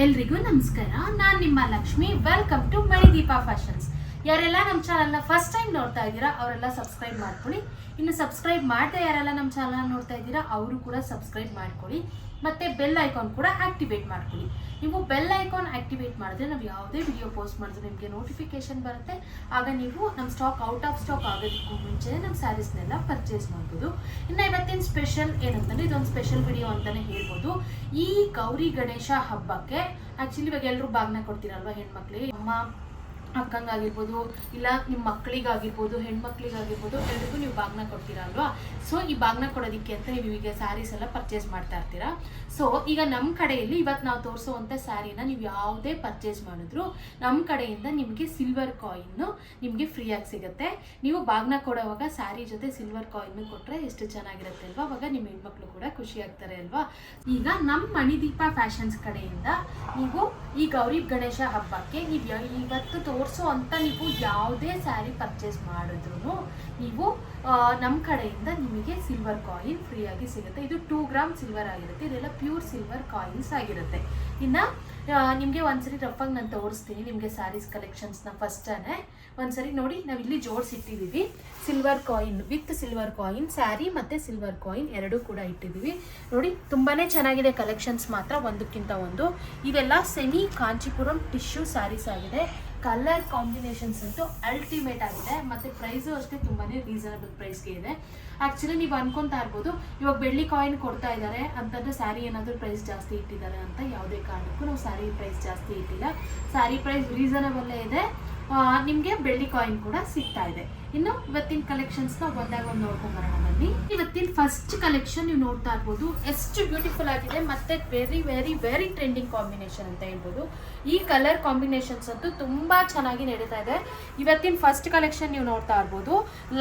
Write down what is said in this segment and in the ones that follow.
ಎಲ್ರಿಗೂ ನಮಸ್ಕಾರ. ನಾನು ನಿಮ್ಮ Lakshmi. Welcome to Manideepa fashions ಯಾರೆಲ್ಲ ನಮ್ಮ ಚಾನಲ್ನ ಫಸ್ಟ್ ಟೈಮ್ ನೋಡ್ತಾ ಇದ್ದೀರಾ, ಅವರೆಲ್ಲ ಸಬ್ಸ್ಕ್ರೈಬ್ ಮಾಡ್ಕೊಳ್ಳಿ. ಇನ್ನು ಸಬ್ಸ್ಕ್ರೈಬ್ ಮಾಡದೆ ಯಾರೆಲ್ಲ ನಮ್ಮ ಚಾನಲ್ ನೋಡ್ತಾ ಇದ್ದೀರಾ, ಅವರು ಕೂಡ ಸಬ್ಸ್ಕ್ರೈಬ್ ಮಾಡ್ಕೊಳ್ಳಿ. ಮತ್ತೆ ಬೆಲ್ ಐಕಾನ್ ಕೂಡ ಆಕ್ಟಿವೇಟ್ ಮಾಡ್ಕೊಳ್ಳಿ. ನೀವು ಬೆಲ್ ಐಕಾನ್ ಆಕ್ಟಿವೇಟ್ ಮಾಡಿದ್ರೆ ನಾವು ಯಾವುದೇ ವಿಡಿಯೋ ಪೋಸ್ಟ್ ಮಾಡಿದ್ರೆ ನಿಮಗೆ ನೋಟಿಫಿಕೇಶನ್ ಬರುತ್ತೆ. ಆಗ ನೀವು ನಮ್ಮ ಸ್ಟಾಕ್ ಔಟ್ ಆಫ್ ಸ್ಟಾಕ್ ಆಗೋದಕ್ಕೂ ಮುಂಚೆ ನಮ್ಮ ಸ್ಯಾರೀಸ್ನೆಲ್ಲ ಪರ್ಚೇಸ್ ಮಾಡ್ಬೋದು. ಇನ್ನು ಇವತ್ತಿನ ಸ್ಪೆಷಲ್ ಏನಂತಂದರೆ ಇದೊಂದು ಸ್ಪೆಷಲ್ ವಿಡಿಯೋ ಅಂತಾನೆ ಹೇಳ್ಬೋದು. ಈ ಗೌರಿ ಗಣೇಶ ಹಬ್ಬಕ್ಕೆ ಆಕ್ಚುಲಿ ಇವಾಗ ಎಲ್ಲರೂ ಬಾಗ್ನ ಕೊಡ್ತೀರಲ್ವ ಹೆಣ್ಮಕ್ಳಿಗೆ ಅಮ್ಮ ಅಕ್ಕಂಗಾಗಿರ್ಬೋದು, ಇಲ್ಲ ನಿಮ್ಮ ಮಕ್ಕಳಿಗಾಗಿರ್ಬೋದು ಹೆಣ್ಮಕ್ಳಿಗಾಗಿರ್ಬೋದು, ಎಲ್ರಿಗೂ ನೀವು ಬಾಗ್ನ ಕೊಡ್ತೀರಾ ಅಲ್ವಾ? ಸೊ ಈ ಬಾಗ್ನ ಕೊಡೋದಕ್ಕೆ ಅಂತ ನೀವು ಈಗ ಸ್ಯಾರೀಸ್ ಎಲ್ಲ ಪರ್ಚೇಸ್ ಮಾಡ್ತಾ ಇರ್ತೀರಾ. ಸೊ ಈಗ ನಮ್ಮ ಕಡೆಯಲ್ಲಿ ಇವತ್ತು ನಾವು ತೋರಿಸುವಂಥ ಸ್ಯಾರಿನ ನೀವು ಯಾವುದೇ ಪರ್ಚೇಸ್ ಮಾಡಿದ್ರು ನಮ್ಮ ಕಡೆಯಿಂದ ನಿಮಗೆ ಸಿಲ್ವರ್ ಕಾಯಿನ್ನು ನಿಮಗೆ ಫ್ರೀಯಾಗಿ ಸಿಗುತ್ತೆ. ನೀವು ಬಾಗ್ನ ಕೊಡೋವಾಗ ಸ್ಯಾರಿ ಜೊತೆ ಸಿಲ್ವರ್ ಕಾಯಿನ್ನು ಕೊಟ್ಟರೆ ಎಷ್ಟು ಚೆನ್ನಾಗಿರುತ್ತೆ ಅಲ್ವಾ? ಅವಾಗ ನಿಮ್ಮ ಹೆಣ್ಮಕ್ಳು ಕೂಡ ಖುಷಿ ಆಗ್ತಾರೆ ಅಲ್ವಾ? ಈಗ ನಮ್ಮ ಮಣಿದೀಪ ಫ್ಯಾಷನ್ಸ್ ಕಡೆಯಿಂದ ನೀವು ಈ ಗೌರಿ ಗಣೇಶ ಹಬ್ಬಕ್ಕೆ ನೀವು ಇವತ್ತು ಇವತ್ತು ತೋರಿಸೋ ಅಂತ ನೀವು ಯಾವುದೇ ಸ್ಯಾರಿ ಪರ್ಚೇಸ್ ಮಾಡಿದ್ರು ನೀವು ನಮ್ಮ ಕಡೆಯಿಂದ ನಿಮಗೆ ಸಿಲ್ವರ್ ಕಾಯಿನ್ ಫ್ರೀಯಾಗಿ ಸಿಗುತ್ತೆ. ಇದು ಟೂ ಗ್ರಾಮ್ ಸಿಲ್ವರ್ ಆಗಿರುತ್ತೆ. ಇದೆಲ್ಲ ಪ್ಯೂರ್ ಸಿಲ್ವರ್ ಕಾಯಿನ್ಸ್ ಆಗಿರುತ್ತೆ. ಇನ್ನು ನಿಮಗೆ ಒಂದ್ಸರಿ ರಫಾಗಿ ನಾನು ತೋರಿಸ್ತೀನಿ ನಿಮಗೆ ಸ್ಯಾರೀಸ್ ಕಲೆಕ್ಷನ್ಸ್ನ ಫಸ್ಟೇ ಒಂದ್ಸರಿ ನೋಡಿ ನಾವಿಲ್ಲಿ ಜೋಡಿಸಿಟ್ಟಿದ್ದೀವಿ silver coin with silver coin sari ಮತ್ತು ಸಿಲ್ವರ್ ಕಾಯಿನ್ ಎರಡೂ ಕೂಡ ಇಟ್ಟಿದ್ದೀವಿ ನೋಡಿ ತುಂಬಾ ಚೆನ್ನಾಗಿದೆ ಕಲೆಕ್ಷನ್ಸ್ ಮಾತ್ರ ಒಂದಕ್ಕಿಂತ ಒಂದು. ಇವೆಲ್ಲ ಸೆಮಿ ಕಾಂಚಿಪುರಂ ಟಿಶ್ಯೂ ಸ್ಯಾರೀಸ್ ಆಗಿದೆ. ಕಲರ್ ಕಾಂಬಿನೇಷನ್ಸ್ ಅಂತೂ ಅಲ್ಟಿಮೇಟ್ ಆಗಿದೆ. ಮತ್ತು ಪ್ರೈಸು ಅಷ್ಟೇ ತುಂಬಾ ರೀಸನಬಲ್ ಪ್ರೈಸ್ಗೆ ಇದೆ. ಆ್ಯಕ್ಚುಲಿ ನೀವು ಅನ್ಕೊಂತಾ ಇರ್ಬೋದು, ಇವಾಗ ಬೆಳ್ಳಿ ಕಾಯಿನ್ ಕೊಡ್ತಾ ಇದ್ದಾರೆ ಅಂತಂದ್ರೆ ಸ್ಯಾರಿ ಏನಾದರೂ ಪ್ರೈಸ್ ಜಾಸ್ತಿ ಇಟ್ಟಿದ್ದಾರೆ ಅಂತ ಯಾವುದೇ ಕಾರಣಕ್ಕೂ ನಾವು ಸ್ಯಾರಿ ಪ್ರೈಸ್ ಜಾಸ್ತಿ ಇಟ್ಟಿಲ್ಲ. ಸ್ಯಾರಿ ಪ್ರೈಸ್ ರೀಸನಬಲ್ಲೇ ಇದೆ. ನಿಮಗೆ ಬೆಳ್ಳಿ ಕಾಯಿನ್ ಕೂಡ ಸಿಗ್ತಾ ಇದೆ. ಇನ್ನು ಇವತ್ತಿನ ಕಲೆಕ್ಷನ್ಸ್ನ ಒಂದಾಗ ಒಂದು ನೋಡ್ಕೊಂಡ್ ಬರೋಣ ಬನ್ನಿ. ಇವತ್ತಿನ ಫಸ್ಟ್ ಕಲೆಕ್ಷನ್ ನೀವು ನೋಡ್ತಾ ಇರ್ಬೋದು. ಎಷ್ಟು ಬ್ಯೂಟಿಫುಲ್ ಆಗಿದೆ, ಮತ್ತೆ very very very trending combination ಅಂತ ಹೇಳ್ಬೋದು. ಈ ಕಲರ್ ಕಾಂಬಿನೇಷನ್ಸ್ ಅಂತೂ ತುಂಬಾ ಚೆನ್ನಾಗಿ ನಡೀತಾ ಇದೆ. ಇವತ್ತಿನ ಫಸ್ಟ್ ಕಲೆಕ್ಷನ್ ನೀವು ನೋಡ್ತಾ ಇರ್ಬೋದು.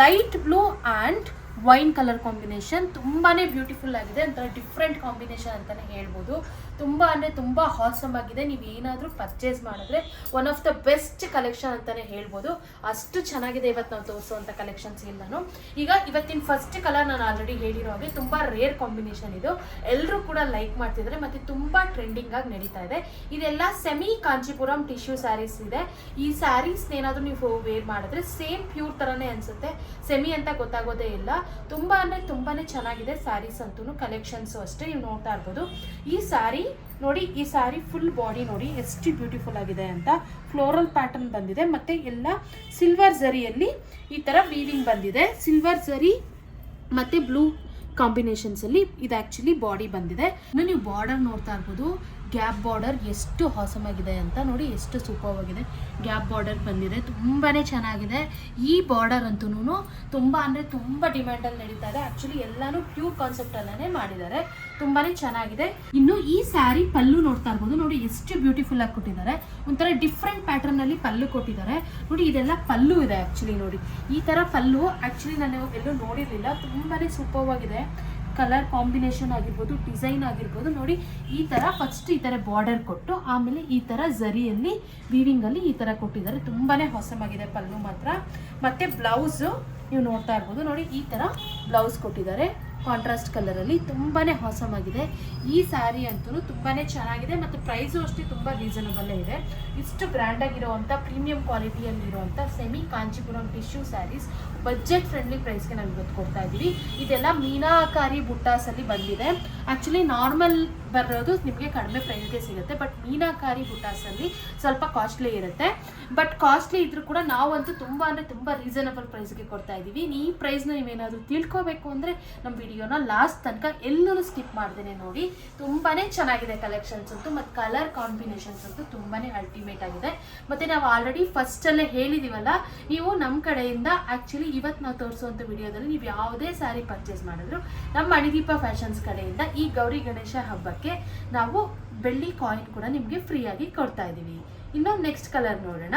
Light blue and wine colour combination ತುಂಬಾನೇ ಬ್ಯೂಟಿಫುಲ್ ಆಗಿದೆ. ಒಂಥರ ಡಿಫ್ರೆಂಟ್ ಕಾಂಬಿನೇಷನ್ ಅಂತಾನೆ ಹೇಳ್ಬೋದು. ತುಂಬ ಅಂದರೆ ತುಂಬ ಹಾಸಮ್ ಆಗಿದೆ. ನೀವು ಏನಾದರೂ ಪರ್ಚೇಸ್ ಮಾಡಿದ್ರೆ one of the best collection ಅಂತಾನೆ ಹೇಳ್ಬೋದು. ಅಷ್ಟು ಚೆನ್ನಾಗಿದೆ ಇವತ್ತು ನಾವು ತೋರಿಸುವಂಥ ಕಲೆಕ್ಷನ್ಸ್ ಎಲ್ಲಾನು. ಈಗ ಇವತ್ತಿನ ಫಸ್ಟ್ ಕಲರ್ ನಾನು ಆಲ್ರೆಡಿ ಹೇಳಿರೋ ಹಾಗೆ ತುಂಬ ರೇರ್ ಕಾಂಬಿನೇಷನ್ ಇದು. ಎಲ್ಲರೂ ಕೂಡ ಲೈಕ್ ಮಾಡ್ತಿದ್ದಾರೆ. ಮತ್ತು ತುಂಬ ಟ್ರೆಂಡಿಂಗ್ ಆಗಿ ನಡೀತಾ ಇದೆ. ಇದೆಲ್ಲ ಸೆಮಿ ಕಾಂಚಿಪುರಂ ಟಿಶ್ಯೂ ಸ್ಯಾರೀಸ್ ಇದೆ. ಈ ಸ್ಯಾರೀಸ್ ಏನಾದರೂ ನೀವು ವೇರ್ ಮಾಡಿದ್ರೆ ಸೇಮ್ ಪ್ಯೂರ್ ಥರನೇ ಅನಿಸುತ್ತೆ. ಸೆಮಿ ಅಂತ ಗೊತ್ತಾಗೋದೇ ಇಲ್ಲ. ತುಂಬ ಅಂದರೆ ತುಂಬಾ ಚೆನ್ನಾಗಿದೆ ಸ್ಯಾರೀಸ್ ಅಂತೂ ಕಲೆಕ್ಷನ್ಸು ಅಷ್ಟೇ ನೀವು ನೋಡ್ತಾ ಇರ್ಬೋದು. ಈ ಸ್ಯಾರಿ ನೋಡಿ, ಈ ಸ್ಯಾರಿ ಫುಲ್ ಬಾಡಿ ನೋಡಿ ಎಷ್ಟು ಬ್ಯೂಟಿಫುಲ್ ಆಗಿದೆ ಅಂತ ಫ್ಲೋರಲ್ ಪ್ಯಾಟರ್ನ್ ಬಂದಿದೆ. ಮತ್ತು ಎಲ್ಲ ಸಿಲ್ವರ್ ಝರಿಯಲ್ಲಿ ಈ ಥರ ವೀವಿಂಗ್ ಬಂದಿದೆ. ಸಿಲ್ವರ್ ಝರಿ ಮತ್ತು ಬ್ಲೂ ಕಾಂಬಿನೇಷನ್ಸಲ್ಲಿ ಇದು ಆ್ಯಕ್ಚುಲಿ ಬಾಡಿ ಬಂದಿದೆ. ಇನ್ನು ನೀವು ಬಾರ್ಡರ್ ನೋಡ್ತಾ ಇರ್ಬೋದು. ಗ್ಯಾಪ್ ಬಾರ್ಡರ್ ಎಷ್ಟು ಹಾಸಮ್ ಆಗಿದೆ ಅಂತ ನೋಡಿ, ಎಷ್ಟು ಸೂಪರ್ ಆಗಿದೆ ಗ್ಯಾಪ್ ಬಾರ್ಡರ್ ಬಂದಿದೆ ತುಂಬಾ ಚೆನ್ನಾಗಿದೆ. ಈ ಬಾರ್ಡರ್ ಅಂತೂ ತುಂಬ ಅಂದರೆ ತುಂಬ ಡಿಮ್ಯಾಂಡಲ್ಲಿ ನಡೀತಾ ಇದೆ. ಆ್ಯಕ್ಚುಲಿ ಎಲ್ಲನೂ ಪ್ಯೂರ್ ಕಾನ್ಸೆಪ್ಟಲ್ಲೇ ಮಾಡಿದ್ದಾರೆ. ತುಂಬಾ ಚೆನ್ನಾಗಿದೆ. ಇನ್ನು ಈ ಸ್ಯಾರಿ ಪಲ್ಲು ನೋಡ್ತಾ ಇರ್ಬೋದು. ನೋಡಿ, ಎಷ್ಟು ಬ್ಯೂಟಿಫುಲ್ ಆಗಿ ಕೊಟ್ಟಿದ್ದಾರೆ. ಒಂಥರ ಡಿಫ್ರೆಂಟ್ ಪ್ಯಾಟರ್ನಲ್ಲಿ ಪಲ್ಲು ಕೊಟ್ಟಿದ್ದಾರೆ. ನೋಡಿ, ಇದೆಲ್ಲ ಪಲ್ಲು ಇದೆ ಆ್ಯಕ್ಚುಲಿ ನೋಡಿ. ಈ ಥರ ಪಲ್ಲು ಆ್ಯಕ್ಚುಲಿ ನಾನು ಎಲ್ಲೂ ನೋಡಿರಲಿಲ್ಲ. ತುಂಬಾ ಸೂಪರ್ ಆಗಿದೆ ಕಲರ್ ಕಾಂಬಿನೇಷನ್ ಆಗಿರ್ಬೋದು, ಡಿಸೈನ್ ಆಗಿರ್ಬೋದು, ನೋಡಿ ಈ ಥರ ಫಸ್ಟ್ ಈ ಥರ ಬಾರ್ಡರ್ ಕೊಟ್ಟು, ಆಮೇಲೆ ಈ ಥರ ಝರಿಯಲ್ಲಿ ವೀವಿಂಗಲ್ಲಿ ಈ ಥರ ಕೊಟ್ಟಿದ್ದಾರೆ. ತುಂಬಾ ಹೊಸಮಾಗಿದೆ ಪಲ್ಲು ಮಾತ್ರ. ಮತ್ತು ಬ್ಲೌಸು ನೀವು ನೋಡ್ತಾ ಇರ್ಬೋದು, ನೋಡಿ ಈ ಥರ ಬ್ಲೌಸ್ ಕೊಟ್ಟಿದ್ದಾರೆ. ಕಾಂಟ್ರಾಸ್ಟ್ ಕಲರಲ್ಲಿ ತುಂಬಾ ಹೊಸಮಾಗಿದೆ ಈ ಸ್ಯಾರಿ ಅಂತೂ ತುಂಬಾ ಚೆನ್ನಾಗಿದೆ ಮತ್ತು ಪ್ರೈಸು ಅಷ್ಟೇ ತುಂಬ ರೀಸನಬಲ್ಲೇ ಇದೆ. ಇಷ್ಟು ಬ್ರ್ಯಾಂಡಾಗಿರುವಂಥ premium ಕ್ವಾಲಿಟಿಯಲ್ಲಿರುವಂಥ semi Kanchipuram tissue saris budget friendly ಪ್ರೈಸ್ಗೆ ನಾವು ಇವತ್ತು ಕೊಡ್ತಾ ಇದ್ದೀವಿ. ಇದೆಲ್ಲ ಮೀನಾಕಾರಿ ಬುಟ್ಟಾಸಲ್ಲಿ ಬಂದಿದೆ. ಆ್ಯಕ್ಚುಲಿ ನಾರ್ಮಲ್ ಬರೋದು ನಿಮಗೆ ಕಡಿಮೆ ಪ್ರೈಸ್ಗೆ ಸಿಗುತ್ತೆ ಬಟ್ ಮೀನಾಕಾರಿ ಬುಟ್ಟಾಸಲ್ಲಿ ಸ್ವಲ್ಪ ಕಾಸ್ಟ್ಲಿ ಇರುತ್ತೆ. ಬಟ್ ಕಾಸ್ಟ್ಲಿ ಇದ್ರೂ ಕೂಡ ನಾವಂತೂ ತುಂಬ ಅಂದರೆ ತುಂಬ ರೀಸನಬಲ್ ಪ್ರೈಸ್ಗೆ ಕೊಡ್ತಾ ಇದ್ದೀವಿ. ಈ ಪ್ರೈಸ್ನ ನೀವೇನಾದರೂ ತಿಳ್ಕೊಬೇಕು ಅಂದರೆ ನಮ್ಮ ವಿಡಿಯೋನ ಲಾಸ್ಟ್ ತನಕ ಎಲ್ಲರೂ ಸ್ಕಿಪ್ ಮಾಡ್ದೇನೆ ನೋಡಿ. ತುಂಬಾ ಚೆನ್ನಾಗಿದೆ ಕಲೆಕ್ಷನ್ಸ್ ಅಂತೂ, ಮತ್ತು ಕಲರ್ ಕಾಂಬಿನೇಷನ್ಸ್ ಅಂತೂ ತುಂಬಾ ಅಲ್ಟಿಮೇಟ್ ಆಗಿದೆ. ಮತ್ತು ನಾವು ಆಲ್ರೆಡಿ ಫಸ್ಟಲ್ಲೇ ಹೇಳಿದ್ದೀವಲ್ಲ ನೀವು ನಮ್ಮ ಕಡೆಯಿಂದ ಆ್ಯಕ್ಚುಲಿ ಇವತ್ತು ನಾವು ತೋರಿಸುವಂಥ ವಿಡಿಯೋದಲ್ಲಿ ನೀವು ಯಾವುದೇ ಸ್ಯಾರಿ ಪರ್ಚೇಸ್ ಮಾಡಿದ್ರು ನಮ್ಮ ಮಣಿದೀಪ ಫ್ಯಾಷನ್ಸ್ ಕಡೆಯಿಂದ ಈ ಗೌರಿ ಗಣೇಶ ಹಬ್ಬಕ್ಕೆ ನಾವು ಬೆಳ್ಳಿ ಕಾಯಿನ್ ಕೂಡ ನಿಮಗೆ ಫ್ರೀಯಾಗಿ ಕೊಡ್ತಾ ಇದ್ದೀವಿ ಇನ್ನು ನೆಕ್ಸ್ಟ್ ಕಲರ್ ನೋಡೋಣ.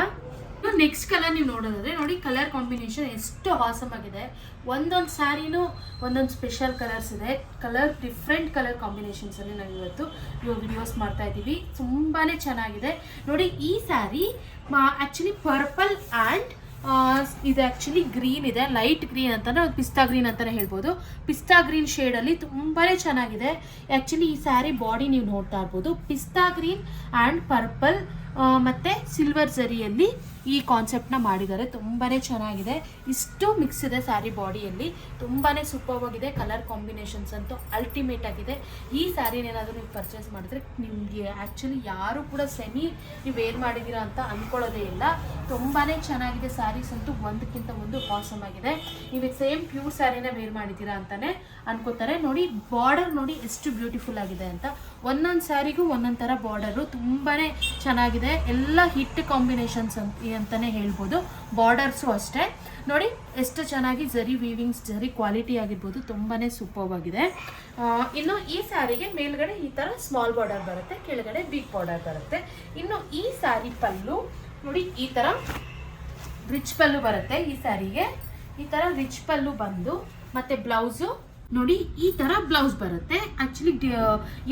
ಇನ್ನು ನೆಕ್ಸ್ಟ್ ಕಲರ್ ನೀವು ನೋಡೋದಾದ್ರೆ ನೋಡಿ ಕಲರ್ ಕಾಂಬಿನೇಷನ್ ಎಷ್ಟು ಹಾಸಮ್ ಆಗಿದೆ. ಒಂದೊಂದು ಸ್ಯಾರಿನೂ ಒಂದೊಂದು ಸ್ಪೆಷಲ್ ಕಲರ್ಸ್ ಇದೆ. ಕಲರ್ ಡಿಫ್ರೆಂಟ್ ಕಲರ್ ಕಾಂಬಿನೇಷನ್ಸಲ್ಲಿ ನಾವು ಇವತ್ತು ವಿಡಿಯೋಸ್ ಮಾಡ್ತಾ ಇದ್ದೀವಿ ತುಂಬಾ ಚೆನ್ನಾಗಿದೆ. ನೋಡಿ ಈ ಸ್ಯಾರಿ ಆ್ಯಕ್ಚುಲಿ ಪರ್ಪಲ್ ಆ್ಯಂಡ್ ಇದು ಆ್ಯಕ್ಚುಲಿ ಗ್ರೀನ್ ಇದೆ ಲೈಟ್ ಗ್ರೀನ್ ಅಂತಾನೆ ಪಿಸ್ತಾ ಗ್ರೀನ್ ಅಂತಾನೆ ಹೇಳ್ಬೋದು. ಪಿಸ್ತಾ ಗ್ರೀನ್ ಶೇಡಲ್ಲಿ ತುಂಬಾ ಚೆನ್ನಾಗಿದೆ. ಆ್ಯಕ್ಚುಲಿ ಈ ಸ್ಯಾರಿ ಬಾಡಿ ನೀವು ನೋಡ್ತಾ ಇರ್ಬೋದು. ಪಿಸ್ತಾ ಗ್ರೀನ್ ಆ್ಯಂಡ್ ಪರ್ಪಲ್ ಮತ್ತು ಸಿಲ್ವರ್ ಜರಿಯಲ್ಲಿ ಈ ಕಾನ್ಸೆಪ್ಟ್ನ ಮಾಡಿದ್ದಾರೆ. ತುಂಬಾ ಚೆನ್ನಾಗಿದೆ. ಇಷ್ಟು ಮಿಕ್ಸ್ ಇದೆ ಸ್ಯಾರಿ ಬಾಡಿಯಲ್ಲಿ ತುಂಬಾ ಸೂಪರ್ ಆಗಿದೆ. ಕಲರ್ ಕಾಂಬಿನೇಷನ್ಸ್ ಅಂತೂ ಅಲ್ಟಿಮೇಟ್ ಆಗಿದೆ. ಈ ಸ್ಯಾರಿನ ಏನಾದರೂ ನೀವು ಪರ್ಚೇಸ್ ಮಾಡಿದ್ರೆ ನಿಮಗೆ ಆ್ಯಕ್ಚುಲಿ ಯಾರು ಕೂಡ ಸೆಮಿ ನೀವು ವೇರ್ ಮಾಡಿದ್ದೀರಾ ಅಂತ ಅಂದ್ಕೊಳ್ಳೋದೇ ಇಲ್ಲ. ತುಂಬಾ ಚೆನ್ನಾಗಿದೆ ಸ್ಯಾರೀಸ್ ಅಂತೂ ಒಂದಕ್ಕಿಂತ ಒಂದು ಹಾಸಮ್ ಆಗಿದೆ. ನೀವು ಸೇಮ್ ಪ್ಯೂರ್ ಸ್ಯಾರಿನ ವೇರ್ ಮಾಡಿದ್ದೀರಾ ಅಂತಾನೆ ಅನ್ಕೋತಾರೆ. ನೋಡಿ ಬಾರ್ಡರ್ ನೋಡಿ ಎಷ್ಟು ಬ್ಯೂಟಿಫುಲ್ ಆಗಿದೆ ಅಂತ. ಒಂದೊಂದು ಸ್ಯಾರಿಗೂ ಒಂದೊಂದು ಥರ ಬಾರ್ಡರು ತುಂಬಾ ಚೆನ್ನಾಗಿದೆ. ಎಲ್ಲ ಹಿಟ್ ಕಾಂಬಿನೇಷನ್ಸ್ ಅಂತ ಅಂತಲೇ ಹೇಳ್ಬೋದು. ಬಾರ್ಡರ್ಸು ಅಷ್ಟೇ. ನೋಡಿ, ಎಷ್ಟು ಚೆನ್ನಾಗಿ ಜರಿ ವೀವಿಂಗ್ಸ್ ಜರಿ ಕ್ವಾಲಿಟಿ ಆಗಿರ್ಬೋದು ತುಂಬಾ ಆಗಿದೆ. ಇನ್ನು ಈ ಸ್ಯಾರಿಗೆ ಮೇಲ್ಗಡೆ ಈ ಥರ ಸ್ಮಾಲ್ ಬಾರ್ಡರ್ ಬರುತ್ತೆ, ಕೆಳಗಡೆ ಬಿಗ್ ಬಾರ್ಡರ್ ಬರುತ್ತೆ. ಇನ್ನು ಈ ಸ್ಯಾರಿ ಪಲ್ಲು, ನೋಡಿ, ಈ ಥರ ರಿಚ್ ಪಲ್ಲು ಬರುತ್ತೆ ಈ ಸ್ಯಾರಿಗೆ ಈ ಥರ ರಿಚ್ ಪಲ್ಲು ಬಂದು, ಮತ್ತೆ ಬ್ಲೌಸು ನೋಡಿ, ಈ ಥರ ಬ್ಲೌಸ್ ಬರುತ್ತೆ. ಆ್ಯಕ್ಚುಲಿ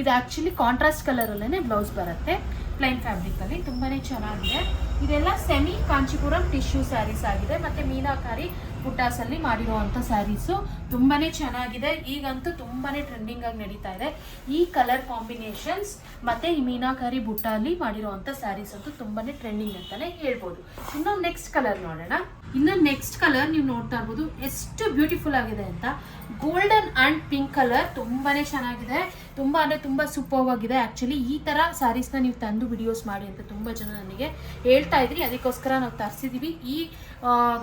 ಇದು ಆ್ಯಕ್ಚುಲಿ ಕಾಂಟ್ರಾಸ್ಟ್ ಕಲರಲ್ಲೇ ಬ್ಲೌಸ್ ಬರುತ್ತೆ. ಪ್ಲೈನ್ ಫ್ಯಾಬ್ರಿಕ್ ಅಲ್ಲಿ ತುಂಬಾನೇ ಚೆನ್ನಾಗಿದೆ. ಇದೆಲ್ಲ ಸೆಮಿ ಕಾಂಚಿಪುರಂ ಟಿಶ್ಯೂ ಸ್ಯಾರೀಸ್ ಆಗಿದೆ. ಮತ್ತೆ ಮೀನಾಕಾರಿ ಪುಟಾಸಲ್ಲಿ ಮಾಡಿರುವಂಥ ಸ್ಯಾರೀಸು ತುಂಬಾನೇ ಚೆನ್ನಾಗಿದೆ. ಈಗಂತೂ ತುಂಬಾನೇ ಟ್ರೆಂಡಿಂಗ್ ಆಗಿ ನಡೀತಾ ಇದೆ. ಈ ಕಲರ್ ಕಾಂಬಿನೇಷನ್ಸ್ ಮತ್ತೆ ಈ ಮೀನಾಕಾರಿ ಬುಟ್ಟಲ್ಲಿ ಮಾಡಿರುವಂತ ಸ್ಯಾರೀಸ್ ಅಂತೂ ತುಂಬಾನೇ ಟ್ರೆಂಡಿಂಗ್ ಅಂತಾನೆ ಹೇಳ್ಬೋದು. ಇನ್ನೊಂದು ನೆಕ್ಸ್ಟ್ ಕಲರ್ ನೋಡೋಣ. ಇನ್ನು ನೆಕ್ಸ್ಟ್ ಕಲರ್ ನೀವು ನೋಡ್ತಾ ಇರ್ಬೋದು. ಎಷ್ಟು ಬ್ಯೂಟಿಫುಲ್ ಆಗಿದೆ ಅಂತ. ಗೋಲ್ಡನ್ ಅಂಡ್ ಪಿಂಕ್ ಕಲರ್ ತುಂಬಾನೇ ಚೆನ್ನಾಗಿದೆ. ತುಂಬಾ ಅಂದ್ರೆ ತುಂಬಾ ಸೂಪರ್ ಆಗಿದೆ. ಆಕ್ಚುಲಿ ಈ ತರ ಸ್ಯಾರೀಸ್ನ ನೀವು ತಂದು ವಿಡಿಯೋಸ್ ಮಾಡಿ ಅಂತ ತುಂಬಾ ಜನ ನನಗೆ ಹೇಳ್ತಾ ಇದ್ರಿ. ಅದಕ್ಕೋಸ್ಕರ ನಾವು ತರಿಸಿದೀವಿ. ಈ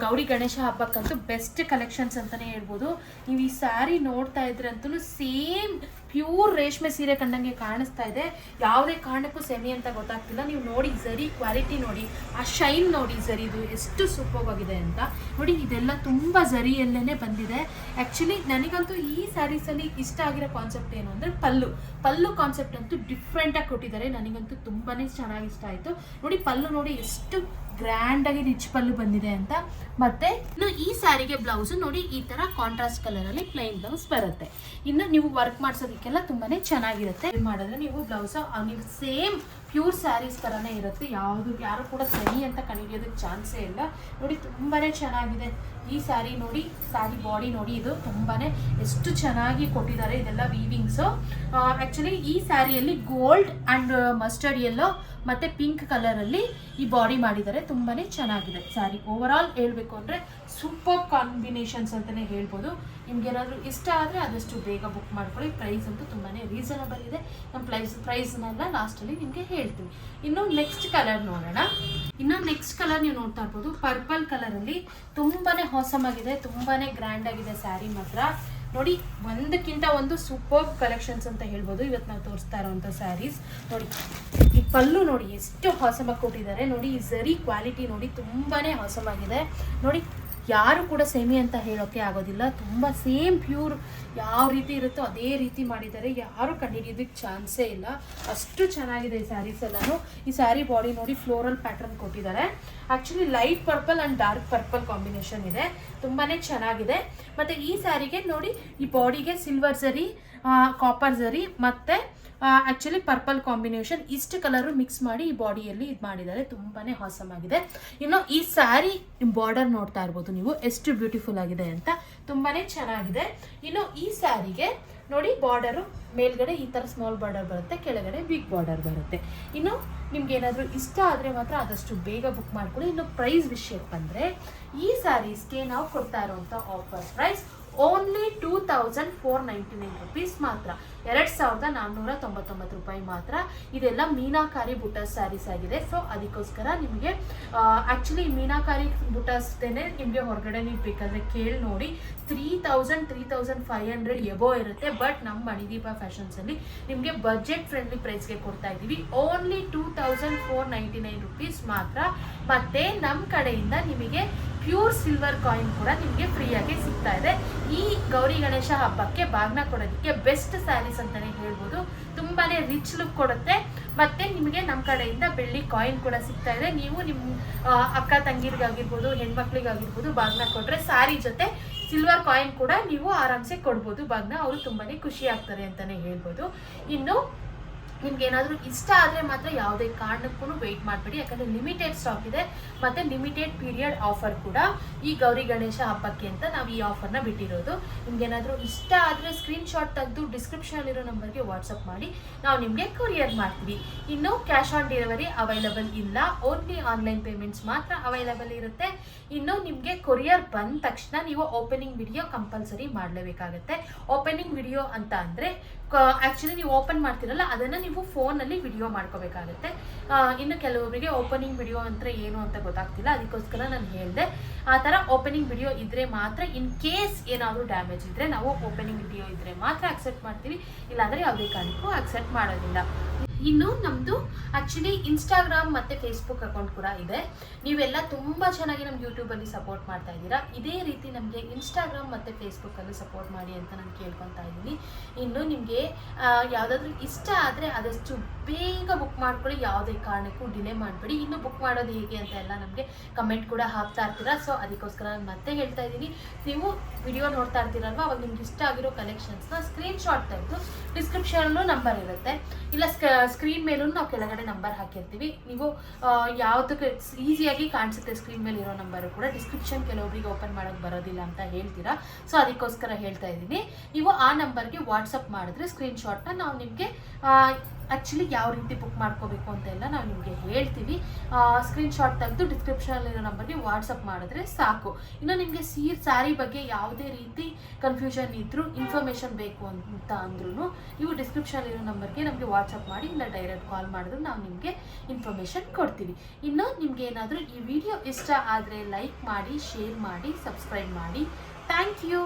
ಗೌರಿ ಗಣೇಶ ಹಬ್ಬಕ್ಕಂತೂ ಬೆಸ್ಟ್ ಕಲೆಕ್ಷನ್ಸ್ ಅಂತಾನೆ ಹೇಳ್ಬೋದು. ನೀವು ಈ ಸ್ಯಾರಿ ನೋಡ್ತಾ ಇದ್ರೆ ಅಂತೂ ಸೇಮ್ ಪ್ಯೂರ್ ರೇಷ್ಮೆ ಸೀರೆ ಕಂಡಂಗೆ ಕಾಣಿಸ್ತಾ ಇದೆ. ಯಾವುದೇ ಕಾರಣಕ್ಕೂ ಸೆಮಿ ಅಂತ ಗೊತ್ತಾಗ್ತಿಲ್ಲ. ನೀವು ನೋಡಿ ಜರಿ ಕ್ವಾಲಿಟಿ ನೋಡಿ, ಆ ಶೈನ್ ನೋಡಿ ಜರಿದು ಎಷ್ಟು ಸೂಪರ್ವಾಗಿದೆ ಅಂತ. ನೋಡಿ, ಇದೆಲ್ಲ ತುಂಬ ಜರಿಯಲ್ಲೇ ಬಂದಿದೆ. ಆ್ಯಕ್ಚುಲಿ ನನಗಂತೂ ಈ ಸ್ಯಾರೀಸಲ್ಲಿ ಇಷ್ಟ ಆಗಿರೋ ಕಾನ್ಸೆಪ್ಟ್ ಏನು ಅಂದರೆ ಪಲ್ಲು. ಪಲ್ಲು ಕಾನ್ಸೆಪ್ಟ್ ಅಂತೂ ಡಿಫ್ರೆಂಟಾಗಿ ಕೊಟ್ಟಿದ್ದಾರೆ. ನನಗಂತೂ ತುಂಬಾ ಚೆನ್ನಾಗಿ ಇಷ್ಟ ಆಯಿತು. ನೋಡಿ, ಪಲ್ಲು ನೋಡಿ ಎಷ್ಟು ಗ್ರ್ಯಾಂಡ್ ಆಗಿ ರಿಚ್ ಪಲ್ಲು ಬಂದಿದೆ ಅಂತ. ಮತ್ತೆ ಇನ್ನು ಈ ಸ್ಯಾರಿಗೆ ಬ್ಲೌಸ್ ನೋಡಿ, ಈ ತರ ಕಾಂಟ್ರಾಸ್ಟ್ ಕಲರ್ ಅಲ್ಲಿ ಪ್ಲೈನ್ ಬ್ಲೌಸ್ ಬರುತ್ತೆ. ಇನ್ನು ನೀವು ವರ್ಕ್ ಮಾಡಿಸೋದಕ್ಕೆಲ್ಲ ತುಂಬಾನೇ ಚೆನ್ನಾಗಿರುತ್ತೆ. ಮಾಡಿದ್ರೆ ನೀವು ಬ್ಲೌಸ್ ನೀವು ಸೇಮ್ ಪ್ಯೂರ್ ಸ್ಯಾರೀಸ್ ಥರನೇ ಇರುತ್ತೆ. ಯಾವುದು, ಯಾರು ಕೂಡ ಸರಿ ಅಂತ ಕಂಡುಹಿಡಿಯೋದಕ್ಕೆ ಚಾನ್ಸೇ ಇಲ್ಲ. ನೋಡಿ, ತುಂಬಾನೇ ಚೆನ್ನಾಗಿದೆ. ಈ ಸ್ಯಾರಿ ನೋಡಿ, ಸ್ಯಾರಿ ಬಾಡಿ ನೋಡಿ, ಇದು ತುಂಬಾನೇ ಎಷ್ಟು ಚೆನ್ನಾಗಿ ಕೊಟ್ಟಿದ್ದಾರೆ ಇದೆಲ್ಲ ವೀವಿಂಗ್ಸು ಆ್ಯಕ್ಚುಲಿ ಈ ಸ್ಯಾರಿಯಲ್ಲಿ ಗೋಲ್ಡ್ ಆ್ಯಂಡ್ ಮಸ್ಟರ್ಡ್ ಎಲ್ಲೋ ಮತ್ತು ಪಿಂಕ್ ಕಲರಲ್ಲಿ ಈ ಬಾಡಿ ಮಾಡಿದ್ದಾರೆ ತುಂಬಾ ಚೆನ್ನಾಗಿದೆ. ಸ್ಯಾರಿ ಓವರ್ ಆಲ್ ಹೇಳಬೇಕು ಅಂದರೆ ಸೂಪರ್ ಕಾಂಬಿನೇಷನ್ಸ್ ಅಂತಲೇ ಹೇಳ್ಬೋದು. ನಿಮ್ಗೇನಾದರೂ ಇಷ್ಟ ಆದರೆ ಆದಷ್ಟು ಬೇಗ ಬುಕ್ ಮಾಡ್ಕೊಳ್ಳಿ. ಪ್ರೈಸ್ ಅಂತೂ ತುಂಬಾ ರೀಸನಬಲ್ ಇದೆ. ನಮ್ಮ ಪ್ರೈಸ್ ಪ್ರೈಸ್ನೆಲ್ಲ ಲಾಸ್ಟಲ್ಲಿ ನಿಮಗೆ ಹೇಳ್ತೀನಿ. ಇನ್ನು ನೆಕ್ಸ್ಟ್ ಕಲರ್ ನೋಡೋಣ. ಇನ್ನು ನೆಕ್ಸ್ಟ್ ಕಲರ್ ನೀವು ನೋಡ್ತಾ ಇರ್ಬೋದು. ಪರ್ಪಲ್ ಕಲರಲ್ಲಿ ತುಂಬಾ ಹೊಸಮಾಗಿದೆ ತುಂಬಾ ಗ್ರ್ಯಾಂಡ್ ಆಗಿದೆ ಸ್ಯಾರಿ ಮಾತ್ರ. ನೋಡಿ, ಒಂದಕ್ಕಿಂತ ಒಂದು ಸೂಪರ್ ಕಲೆಕ್ಷನ್ಸ್ ಅಂತ ಹೇಳ್ಬೋದು. ಇವತ್ತು ನಾವು ತೋರಿಸ್ತಾ ಇರೋವಂಥ ಸ್ಯಾರೀಸ್ ನೋಡಿ, ಈ ಪಲ್ಲು ನೋಡಿ, ಎಷ್ಟು ಹಾಸಮಾಗಿ ಕೊಟ್ಟಿದ್ದಾರೆ. ನೋಡಿ, ಈ ಝರಿ ಕ್ವಾಲಿಟಿ ನೋಡಿ ತುಂಬಾ ಹಾಸಮಾಗಿದೆ. ನೋಡಿ ಯಾರು ಕೂಡ ಸೆಮಿ ಅಂತ ಹೇಳೋಕ್ಕೆ ಆಗೋದಿಲ್ಲ. ತುಂಬ ಸೇಮ್ ಪ್ಯೂರ್ ಯಾವ ರೀತಿ ಇರುತ್ತೋ ಅದೇ ರೀತಿ ಮಾಡಿದ್ದಾರೆ. ಯಾರು ಕಂಡುಹಿಡಿಯೋದಕ್ಕೆ ಚಾನ್ಸೇ ಇಲ್ಲ. ಅಷ್ಟು ಚೆನ್ನಾಗಿದೆ ಈ ಸ್ಯಾರೀಸ್ ಈ ಸ್ಯಾರಿ ಬಾಡಿ ನೋಡಿ ಫ್ಲೋರಲ್ ಪ್ಯಾಟರ್ನ್ ಕೊಟ್ಟಿದ್ದಾರೆ. Actually light purple and dark purple combination ಇದೆ. ತುಂಬಾ ಚೆನ್ನಾಗಿದೆ. ಮತ್ತು ಈ ಸ್ಯಾರಿಗೆ ನೋಡಿ, ಈ ಬಾಡಿಗೆ ಸಿಲ್ವರ್ ಜರಿ ಕಾಪರ್ ಜರಿ ಮತ್ತು ಆ್ಯಕ್ಚುಲಿ ಪರ್ಪಲ್ ಕಾಂಬಿನೇಷನ್ ಇಷ್ಟು ಕಲರು ಮಿಕ್ಸ್ ಮಾಡಿ ಈ ಬಾಡಿಯಲ್ಲಿ ಇದು ಮಾಡಿದ್ದಾರೆ. ತುಂಬಾ ಹಾಸಮ್ ಆಗಿದೆ. ಇನ್ನು ಈ ಸ್ಯಾರಿ ಬಾರ್ಡರ್ ನೋಡ್ತಾ ಇರ್ಬೋದು ನೀವು. ಎಷ್ಟು ಬ್ಯೂಟಿಫುಲ್ ಆಗಿದೆ ಅಂತ. ತುಂಬಾ ಚೆನ್ನಾಗಿದೆ. ಇನ್ನು ಈ ಸ್ಯಾರಿಗೆ ನೋಡಿ ಬಾರ್ಡರು ಮೇಲ್ಗಡೆ ಈ ಥರ ಸ್ಮಾಲ್ ಬಾರ್ಡರ್ ಬರುತ್ತೆ, ಕೆಳಗಡೆ ಬಿಗ್ ಬಾರ್ಡರ್ ಬರುತ್ತೆ. ಇನ್ನು ನಿಮ್ಗೆ ಏನಾದರೂ ಇಷ್ಟ ಆದರೆ ಮಾತ್ರ ಆದಷ್ಟು ಬೇಗ ಬುಕ್ ಮಾಡ್ಕೊಳ್ಳಿ. ಇನ್ನು ಪ್ರೈಸ್ ವಿಷಯಕ್ಕೆ ಬಂದರೆ ಈ ಸ್ಯಾರೀಸ್ಗೆ ನಾವು ಕೊಡ್ತಾ ಇರೋವಂಥ offer price only two thousand four ninety nine rupees ಮಾತ್ರ. ಎರಡು ಸಾವಿರದ ನಾನ್ನೂರ ತೊಂಬತ್ತೊಂಬತ್ತು ರೂಪಾಯಿ ಮಾತ್ರ. ಇದೆಲ್ಲ ಮೀನಾಕಾರಿ ಬುಟಾಸ್ ಸ್ಯಾರೀಸ್ ಆಗಿದೆ. ಸೊ ಅದಕ್ಕೋಸ್ಕರ ನಿಮಗೆ ಆ್ಯಕ್ಚುಲಿ ಮೀನಾಕಾರಿ ಬುಟಾಸ್ತೇನೆ ನಿಮಗೆ ಹೊರಗಡೆ ನೀವು ಬೇಕಾದರೆ ಕೇಳಿ ನೋಡಿ. Three thousand three thousand five hundred above ಇರುತ್ತೆ. ಬಟ್ ನಮ್ಮ ಮಣಿದೀಪ ಫ್ಯಾಷನ್ಸಲ್ಲಿ ನಿಮಗೆ ಬಜೆಟ್ ಫ್ರೆಂಡ್ಲಿ ಪ್ರೈಸ್ಗೆ ಕೊಡ್ತಾ ಇದ್ದೀವಿ. Only two thousand four ninety nine rupees ಮಾತ್ರ. ಮತ್ತು ನಮ್ಮ ಕಡೆಯಿಂದ ನಿಮಗೆ ಪ್ಯೂರ್ ಸಿಲ್ವರ್ ಕಾಯಿನ್ ಕೂಡ ನಿಮಗೆ ಫ್ರೀಯಾಗಿ ಸಿಗ್ತಾ ಇದೆ. ಈ ಗೌರಿ ಗಣೇಶ ಹಬ್ಬಕ್ಕೆ ಬಾಗ್ನ ಕೊಡೋದಕ್ಕೆ ಬೆಸ್ಟ್ ಸ್ಯಾರೀಸ್ ಅಂತಲೇ ಹೇಳ್ಬೋದು. ತುಂಬಾ ರಿಚ್ ಲುಕ್ ಕೊಡುತ್ತೆ. ಮತ್ತು ನಿಮಗೆ ನಮ್ಮ ಕಡೆಯಿಂದ ಬೆಳ್ಳಿ ಕಾಯಿನ್ ಕೂಡ ಸಿಗ್ತಾ ಇದೆ. ನೀವು ನಿಮ್ಮ ಅಕ್ಕ ತಂಗಿರಿಗಾಗಿರ್ಬೋದು, ಹೆಣ್ಮಕ್ಳಿಗಾಗಿರ್ಬೋದು ಬಾಗ್ನ ಕೊಟ್ಟರೆ ಸ್ಯಾರಿ ಜೊತೆ ಸಿಲ್ವರ್ ಕಾಯಿನ್ ಕೂಡ ನೀವು ಆರಾಮ್ಸೆ ಕೊಡ್ಬೋದು. ಬಾಗ್ನ ಅವರು ತುಂಬಾ ಖುಷಿ ಆಗ್ತಾರೆ ಅಂತಲೇ ಹೇಳ್ಬೋದು. ಇನ್ನು ನಿಮ್ಗೆ ಏನಾದರೂ ಇಷ್ಟ ಆದರೆ ಮಾತ್ರ ಯಾವುದೇ ಕಾರಣಕ್ಕೂ ವೆಯ್ಟ್ ಮಾಡಬೇಡಿ. ಯಾಕಂದರೆ ಲಿಮಿಟೆಡ್ ಸ್ಟಾಕ್ ಇದೆ, ಮತ್ತು ಲಿಮಿಟೆಡ್ ಪೀರಿಯಡ್ ಆಫರ್ ಕೂಡ ಈ ಗೌರಿ ಗಣೇಶ ಹಬ್ಬಕ್ಕೆ ಅಂತ ನಾವು ಈ ಆಫರ್ನ ಬಿಟ್ಟಿರೋದು. ನಿಮ್ಗೆ ಏನಾದರೂ ಇಷ್ಟ ಆದರೆ ಸ್ಕ್ರೀನ್ಶಾಟ್ ತೆಗೆದು ಡಿಸ್ಕ್ರಿಪ್ಷನಲ್ಲಿರೋ ನಂಬರ್ಗೆ ವಾಟ್ಸಪ್ ಮಾಡಿ. ನಾವು ನಿಮಗೆ ಕೊರಿಯರ್ ಮಾಡ್ತೀವಿ. ಇನ್ನು ಕ್ಯಾಶ್ ಆನ್ ಡೆಲಿವರಿ ಅವೈಲಬಲ್ ಇಲ್ಲ. ಓನ್ಲಿ ಆನ್ಲೈನ್ ಪೇಮೆಂಟ್ಸ್ ಮಾತ್ರ ಅವೈಲಬಲ್ ಇರುತ್ತೆ. ಇನ್ನು ನಿಮಗೆ ಕೊರಿಯರ್ ಬಂದ ತಕ್ಷಣ ನೀವು ಓಪನಿಂಗ್ ವಿಡಿಯೋ ಕಂಪಲ್ಸರಿ ಮಾಡಲೇಬೇಕಾಗುತ್ತೆ. ಓಪನಿಂಗ್ ವಿಡಿಯೋ ಅಂತ ಅಂದರೆ ಆ್ಯಕ್ಚುಲಿ ನೀವು ಓಪನ್ ಮಾಡ್ತಿರಲ್ಲ, ಅದನ್ನು ನೀವು ಫೋನಲ್ಲಿ ವಿಡಿಯೋ ಮಾಡ್ಕೋಬೇಕಾಗುತ್ತೆ. ಇನ್ನು ಕೆಲವೊಬ್ಬರಿಗೆ ಓಪನಿಂಗ್ ವಿಡಿಯೋ ಅಂತ ಏನು ಅಂತ ಗೊತ್ತಾಗ್ತಿಲ್ಲ, ಅದಕ್ಕೋಸ್ಕರ ನಾನು ಹೇಳಿದೆ. ಆ ಥರ ಓಪನಿಂಗ್ ವಿಡಿಯೋ ಇದ್ದರೆ ಮಾತ್ರ ಇನ್ ಕೇಸ್ ಏನಾದರೂ ಡ್ಯಾಮೇಜ್ ಇದ್ದರೆ ನಾವು ಓಪನಿಂಗ್ ವಿಡಿಯೋ ಇದ್ದರೆ ಮಾತ್ರ ಅಕ್ಸೆಪ್ಟ್ ಮಾಡ್ತೀವಿ. ಇಲ್ಲಾಂದರೆ ಯಾವುದೇ ಕಾರಣಕ್ಕೂ ಅಕ್ಸೆಪ್ಟ್ ಮಾಡೋದಿಲ್ಲ. ಇನ್ನು ನಮ್ಮದು ಆ್ಯಕ್ಚುಲಿ ಇನ್ಸ್ಟಾಗ್ರಾಮ್ ಮತ್ತು ಫೇಸ್ಬುಕ್ ಅಕೌಂಟ್ ಕೂಡ ಇದೆ. ನೀವೆಲ್ಲ ತುಂಬ ಚೆನ್ನಾಗಿ ನಮ್ಮ ಯೂಟ್ಯೂಬಲ್ಲಿ ಸಪೋರ್ಟ್ ಮಾಡ್ತಾ ಇದ್ದೀರಾ. ಇದೇ ರೀತಿ ನಮಗೆ ಇನ್ಸ್ಟಾಗ್ರಾಮ್ ಮತ್ತು ಫೇಸ್ಬುಕ್ಕಲ್ಲಿ ಸಪೋರ್ಟ್ ಮಾಡಿ ಅಂತ ನಾನು ಕೇಳ್ಕೊತಾ ಇದ್ದೀನಿ. ಇನ್ನು ನಿಮಗೆ ಯಾವುದಾದ್ರೂ ಇಷ್ಟ ಆದರೆ ಅದಷ್ಟು ಬೇಗ ಬುಕ್ ಮಾಡ್ಕೊಳ್ಳಿ. ಯಾವುದೇ ಕಾರಣಕ್ಕೂ ಡಿಲೇ ಮಾಡಬೇಡಿ. ಇನ್ನು ಬುಕ್ ಮಾಡೋದು ಹೇಗೆ ಅಂತ ಎಲ್ಲ ನಮಗೆ ಕಮೆಂಟ್ ಕೂಡ ಹಾಕ್ತಾ ಇರ್ತೀರಾ. ಸೊ ಅದಕ್ಕೋಸ್ಕರ ನಾನು ಮತ್ತೆ ಹೇಳ್ತಾ ಇದ್ದೀನಿ. ನೀವು ವಿಡಿಯೋ ನೋಡ್ತಾ ಇರ್ತೀರಲ್ವ? ಅವಾಗ ನಿಮ್ಗೆ ಇಷ್ಟ ಆಗಿರೋ ಕಲೆಕ್ಷನ್ಸ್ನ ಸ್ಕ್ರೀನ್ಶಾಟ್ ತೆಗೆದು ಡಿಸ್ಕ್ರಿಪ್ಷನಲ್ಲೂ ನಂಬರ್ ಇರುತ್ತೆ. ಇಲ್ಲ ಸ್ಕ್ರೀನ್ ಮೇಲೂ ನಾವು ಕೆಳಗಡೆ ನಂಬರ್ ಹಾಕಿರ್ತೀವಿ. ನೀವು ಯಾವುದಕ್ಕೆ ಈಸಿಯಾಗಿ ಕಾಣಿಸುತ್ತೆ ಸ್ಕ್ರೀನ್ ಮೇಲೆ ಇರೋ ನಂಬರು ಕೂಡ. ಡಿಸ್ಕ್ರಿಪ್ಷನ್ ಕೆಲವೊಬ್ಬರಿಗೆ ಓಪನ್ ಮಾಡೋಕ್ಕೆ ಬರೋದಿಲ್ಲ ಅಂತ ಹೇಳ್ತೀರಾ. ಸೊ ಅದಕ್ಕೋಸ್ಕರ ಹೇಳ್ತಾ ಇದ್ದೀನಿ. ನೀವು ಆ ನಂಬರ್ಗೆ ವಾಟ್ಸಪ್ ಮಾಡಿದ್ರೆ ಸ್ಕ್ರೀನ್ಶಾಟ್ನ ನಾವು ನಿಮಗೆ ಆ್ಯಕ್ಚುಲಿ ಯಾವ ರೀತಿ ಬುಕ್ ಮಾಡ್ಕೋಬೇಕು ಅಂತ ಎಲ್ಲ ನಾವು ನಿಮಗೆ ಹೇಳ್ತೀವಿ. ಸ್ಕ್ರೀನ್ಶಾಟ್ ತೆಗೆದು ಡಿಸ್ಕ್ರಿಪ್ಷನಲ್ಲಿರೋ ನಂಬರ್ಗೆ ವಾಟ್ಸಪ್ ಮಾಡಿದ್ರೆ ಸಾಕು. ಇನ್ನು ನಿಮಗೆ ಸೀರ್ ಸ್ಯಾರಿ ಬಗ್ಗೆ ಯಾವುದೇ ರೀತಿ ಕನ್ಫ್ಯೂಷನ್ ಇದ್ದರೂ ಇನ್ಫಾರ್ಮೇಷನ್ ಬೇಕು ಅಂತ ಅಂದ್ರೂ ನೀವು ಡಿಸ್ಕ್ರಿಪ್ಷನಲ್ಲಿರೋ ನಂಬರ್ಗೆ ನಮಗೆ ವಾಟ್ಸಪ್ ಮಾಡಿ, ಇಲ್ಲ ಡೈರೆಕ್ಟ್ ಕಾಲ್ ಮಾಡಿದ್ರು ನಾವು ನಿಮಗೆ ಇನ್ಫಾರ್ಮೇಷನ್ ಕೊಡ್ತೀವಿ. ಇನ್ನು ನಿಮಗೆ ಏನಾದರೂ ಈ ವಿಡಿಯೋ ಇಷ್ಟ ಆದರೆ ಲೈಕ್ ಮಾಡಿ ಶೇರ್ ಮಾಡಿ ಸಬ್ಸ್ಕ್ರೈಬ್ ಮಾಡಿ. Thank you